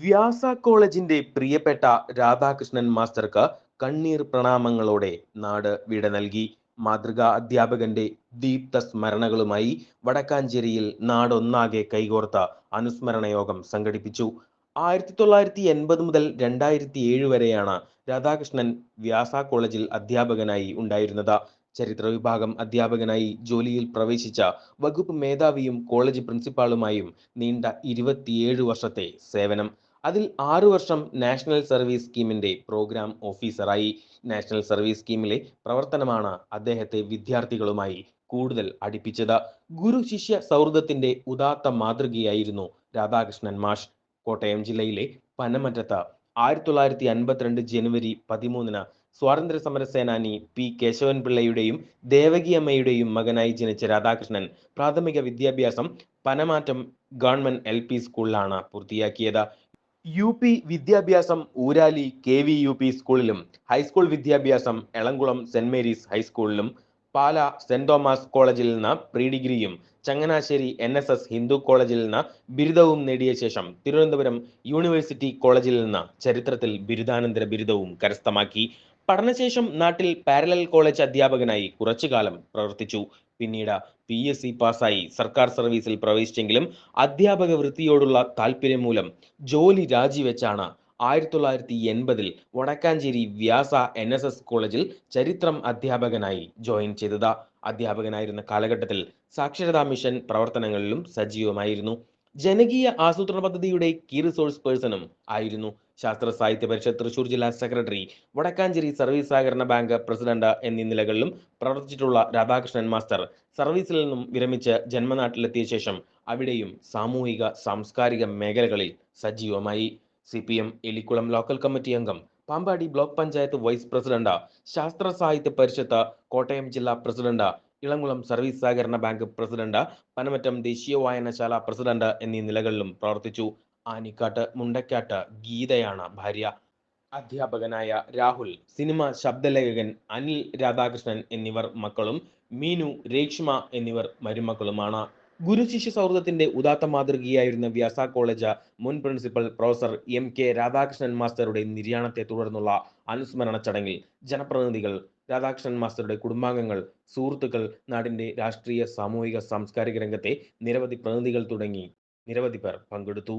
വ്യാസ കോളേജിന്റെ പ്രിയപ്പെട്ട രാധാകൃഷ്ണൻ മാസ്റ്റർക്ക് കണ്ണീർ പ്രണാമങ്ങളോടെ നാട് വിട നൽകി. മാതൃകാ അധ്യാപകന്റെ ദീപ്ത സ്മരണകളുമായി വടക്കാഞ്ചേരിയിൽ നാടൊന്നാകെ കൈകോർത്ത അനുസ്മരണ യോഗം സംഘടിപ്പിച്ചു. ആയിരത്തി തൊള്ളായിരത്തി എൺപത് മുതൽ രണ്ടായിരത്തി ഏഴ് വരെയാണ് രാധാകൃഷ്ണൻ വ്യാസ കോളേജിൽ അധ്യാപകനായി ഉണ്ടായിരുന്നത്. ചരിത്ര വിഭാഗം അധ്യാപകനായി ജോലിയിൽ പ്രവേശിച്ച വകുപ്പ് മേധാവിയും കോളേജ് പ്രിൻസിപ്പാളുമായും നീണ്ട ഇരുപത്തിയേഴ് വർഷത്തെ സേവനം. അതിൽ ആറു വർഷം നാഷണൽ സർവീസ് സ്കീമിന്റെ പ്രോഗ്രാം ഓഫീസറായി. നാഷണൽ സർവീസ് സ്കീമിലെ പ്രവർത്തനമാണ് അദ്ദേഹത്തെ വിദ്യാർത്ഥികളുമായി കൂടുതൽ അടുപ്പിച്ചത്. ഗുരു ശിഷ്യ സൗഹൃദത്തിന്റെ ഉദാത്ത മാതൃകയായിരുന്നു രാധാകൃഷ്ണൻ മാഷ്. കോട്ടയം ജില്ലയിലെ പനമറ്റത്ത് ആയിരത്തി തൊള്ളായിരത്തി അൻപത്തിരണ്ട് ജനുവരി പതിമൂന്നിന് സ്വാതന്ത്ര്യ സമര സേനാനി പി കേശവൻ പിള്ളയുടെയും ദേവകി അമ്മയുടെയും മകനായി ജനിച്ച രാധാകൃഷ്ണൻ പ്രാഥമിക വിദ്യാഭ്യാസം പനമാറ്റം ഗവൺമെന്റ് എൽ പി സ്കൂളിലാണ് പൂർത്തിയാക്കിയത്. യു പി വിദ്യാഭ്യാസം Urali K V U P സ്കൂളിലും ഹൈസ്കൂൾ വിദ്യാഭ്യാസം എളംകുളം സെന്റ് മേരീസ് ഹൈസ്കൂളിലും പാല സെന്റ് തോമസ് കോളേജിൽ നിന്ന് പ്രീ ഡിഗ്രിയും Changanassery N S S Hindu കോളേജിൽ നിന്ന് ബിരുദവും നേടിയ ശേഷം തിരുവനന്തപുരം യൂണിവേഴ്സിറ്റി കോളേജിൽ നിന്ന് ചരിത്രത്തിൽ ബിരുദാനന്തര ബിരുദവും കരസ്ഥമാക്കി. പഠനശേഷം നാട്ടിൽ പാരലൽ കോളേജ് അധ്യാപകനായി കുറച്ചു കാലം പ്രവർത്തിച്ചു. പിന്നീട് പി എസ് സി പാസ്സായി. സർക്കാർ സർവീസിൽ പ്രവേശിച്ചെങ്കിലും അധ്യാപക വൃത്തിയോടുള്ള താല്പര്യം മൂലം ജോലി രാജിവെച്ചാണ് ആയിരത്തി തൊള്ളായിരത്തി എൺപതിൽ Vadakkanchery Vyasa N S S കോളേജിൽ ചരിത്രം അധ്യാപകനായി ജോയിൻ ചെയ്തത്. അധ്യാപകനായിരുന്ന കാലഘട്ടത്തിൽ സാക്ഷരതാ മിഷൻ പ്രവർത്തനങ്ങളിലും സജീവമായിരുന്നു. ജനകീയ ആസൂത്രണ പദ്ധതിയുടെ കീ റിസോഴ്സ് പേഴ്സണും ആയിരുന്നു ശാസ്ത്ര സാഹിത്യ പരിഷത്ത് തൃശൂർ ജില്ലാ സെക്രട്ടറി വടക്കാഞ്ചേരി സർവീസ് സഹകരണ ബാങ്ക് പ്രസിഡന്റ് എന്നീ നിലകളിലും പ്രവർത്തിച്ചിട്ടുള്ള രാധാകൃഷ്ണൻ മാസ്റ്റർ സർവീസിൽ നിന്നും വിരമിച്ച് ജന്മനാട്ടിലെത്തിയ ശേഷം അവിടെയും സാമൂഹിക സാംസ്കാരിക മേഖലകളിൽ സജീവമായി. C P M Elikkulam local committee അംഗം Pampady block panchayat vice president ശാസ്ത്ര സാഹിത്യ പരിഷത്ത് കോട്ടയം ജില്ലാ പ്രസിഡന്റ് ഇളംകുളം സർവീസ് സഹകരണ ബാങ്ക് പ്രസിഡന്റ് പനമറ്റം ദേശീയ വായനശാല പ്രസിഡന്റ് എന്നീ നിലകളിലും പ്രവർത്തിച്ചു. ആനിക്കാട്ട് മുണ്ടക്കാട്ട് ഗീതയാണ് ഭാര്യ. അധ്യാപകനായ രാഹുൽ സിനിമ ശബ്ദലേഖകൻ അനിൽ രാധാകൃഷ്ണൻ എന്നിവർ മക്കളും മീനു രേഷ്മ എന്നിവർ മരുമക്കളുമാണ്. ഗുരുശിഷ്യ സൗഹൃദത്തിന്റെ ഉദാത്ത മാതൃകയായിരുന്ന വ്യാസ കോളേജ് മുൻ principal professor M K Radhakrishnan മാസ്റ്ററുടെ നിര്യാണത്തെ തുടർന്നുള്ള അനുസ്മരണ ചടങ്ങിൽ ജനപ്രതിനിധികൾ രാധാകൃഷ്ണൻ മാസ്റ്ററുടെ കുടുംബാംഗങ്ങൾ സുഹൃത്തുക്കൾ നാടിന്റെ രാഷ്ട്രീയ സാമൂഹിക സാംസ്കാരിക രംഗത്തെ നിരവധി പ്രതിനിധികൾ തുടങ്ങി. നിരവധി പേർ പങ്കെടുത്തു.